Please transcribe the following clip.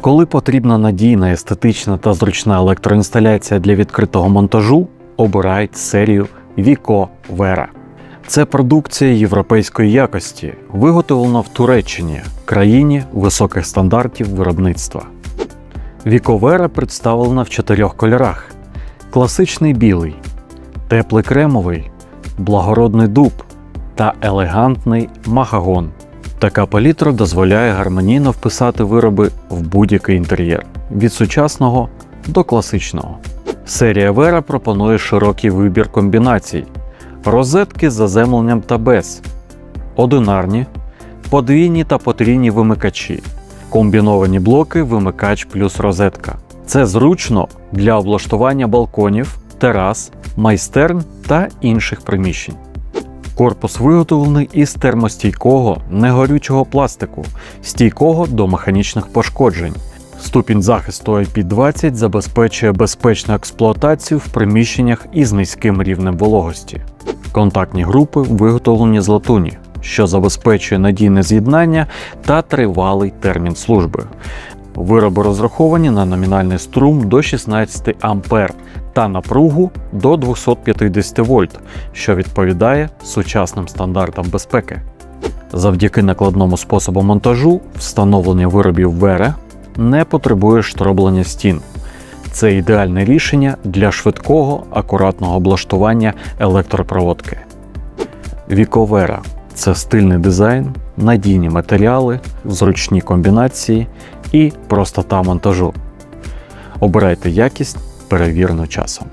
Коли потрібна надійна, естетична та зручна електроінсталяція для відкритого монтажу, обирають серію Vico Vera. Це продукція європейської якості, виготовлена в Туреччині, країні високих стандартів виробництва. Vico Vera представлена в чотирьох кольорах: класичний білий, теплий кремовий, благородний дуб та елегантний махагон. Така палітра дозволяє гармонійно вписати вироби в будь-який інтер'єр від сучасного до класичного. Серія Vera пропонує широкий вибір комбінацій, розетки з заземленням та без, одинарні, подвійні та потрійні вимикачі, комбіновані блоки вимикач плюс розетка. Це зручно для облаштування балконів, терас, майстерн та інших приміщень. Корпус виготовлений із термостійкого негорючого пластику, стійкого до механічних пошкоджень. Ступінь захисту IP20 забезпечує безпечну експлуатацію в приміщеннях із низьким рівнем вологості. Контактні групи виготовлені з латуні, що забезпечує надійне з'єднання та тривалий термін служби. Вироби розраховані на номінальний струм до 16 А та напругу до 250 вольт, що відповідає сучасним стандартам безпеки. Завдяки накладному способу монтажу встановлення виробів Вере не потребує штроблення стін. Це ідеальне рішення для швидкого, акуратного облаштування електропроводки. Віковера це стильний дизайн, надійні матеріали, зручні комбінації і простота монтажу. Обирайте якість, перевірену часом.